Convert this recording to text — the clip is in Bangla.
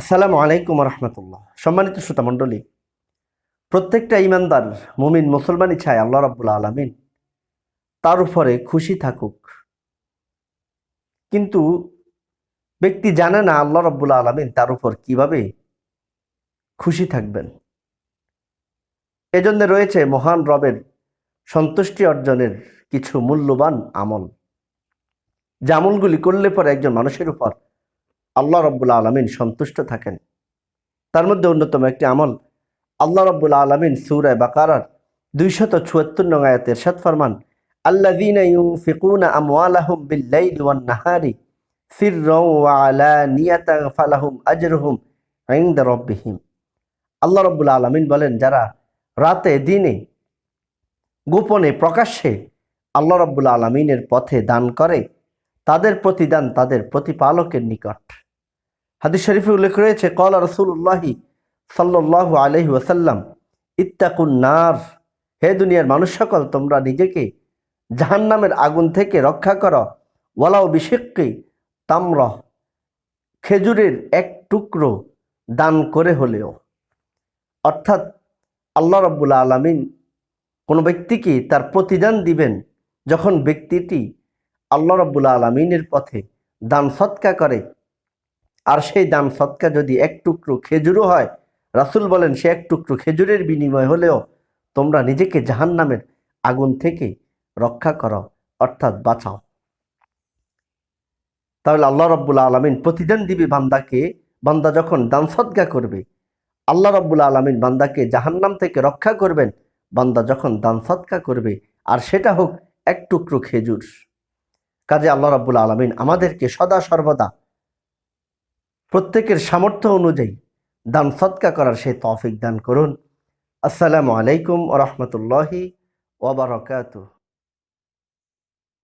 আসসালামু আলাইকুম রহমতুল্লাহ সম্মানিত শ্রোতা মণ্ডলী, প্রত্যেকটা ইমানদার মুমিন মুসলমানই চায় আল্লাহ রাব্বুল আলমিন তার উপরে খুশি থাকুক। কিন্তু ব্যক্তি জানে না আল্লাহ রাব্বুল আলমিন তার উপর কীভাবে খুশি থাকবেন। এজন্য রয়েছে মহান রবের সন্তুষ্টি অর্জনের কিছু মূল্যবান আমল। যে আমলগুলি করলে পরে একজন মানুষের উপর আল্লাহ রব্বুল আলমিন সন্তুষ্ট থাকেন। তার মধ্যে অন্যতম একটি আমল, আল্লাহ রব্বুল আলমিন সুরায় বাকারার দুইশত চুয়াত্তর নং আয়াতে এরশাদ ফরমান, আল্লাযীনা ইউনফিকুনা আমওয়ালাহুম বিল-লাইলি ওয়ান-নাহারি সিররাও ওয়া আলানিয়াতান ফালাহুম আজরুহুম ইনদা রাব্বিহিম। আল্লাহ রব্বুল আলমিন বলেন, যারা রাতে, দিনে, গোপনে, প্রকাশ্যে আল্লাহ রব্বুল আলমিনের পথে দান করে, তাদের প্রতিদান তাদের প্রতিপালকের নিকট। হাদিস শরীফে উল্লেখ রয়েছে কলা রসুল্লাহি সাল্লাহ আলহি ওসাল্লাম ইত্তাকুন নার, হে দুনিয়ার মানুষ সকল, তোমরা নিজেকে জাহান্নামের আগুন থেকে রক্ষা করো। ওয়ালাও বিশেককে তাম্র, খেজুরের এক টুকরো দান করে হলেও। অর্থাৎ আল্লাহ রব্বুল আলমিন কোনো ব্যক্তিকে তার প্রতিদান দিবেন যখন ব্যক্তিটি আল্লাহ রব্বুল আলমিনের পথে দান সৎকা করে আর সেই দান সৎকা যদি এক টুকরো খেজুরও হয়, রাসুল বলেন, সে এক টুকরো খেজুরের বিনিময় হলেও তোমরা নিজেকে জাহান্নামের আগুন থেকে রক্ষা করো, অর্থাৎ বাঁচাও। তাহলে আল্লাহ রব্বুল আলমিন প্রতিদান দিবে বান্দাকে, বান্দা যখন দান সৎকা করবে, আল্লাহ রব্বুল আলমিন বান্দাকে জাহান্নাম থেকে রক্ষা করবেন, বান্দা যখন দান সৎকা করবে, আর সেটা হোক এক টুকরো খেজুর। কাজে আল্লাহ রাব্বুল আলমিন আমাদেরকে সদা সর্বদা প্রত্যেকের সামর্থ্য অনুযায়ী দান সৎকা করার সেই তৌফিক দান করুন। আসসালামু আলাইকুম রহমতুল্লাহি ওবরাকাতুহ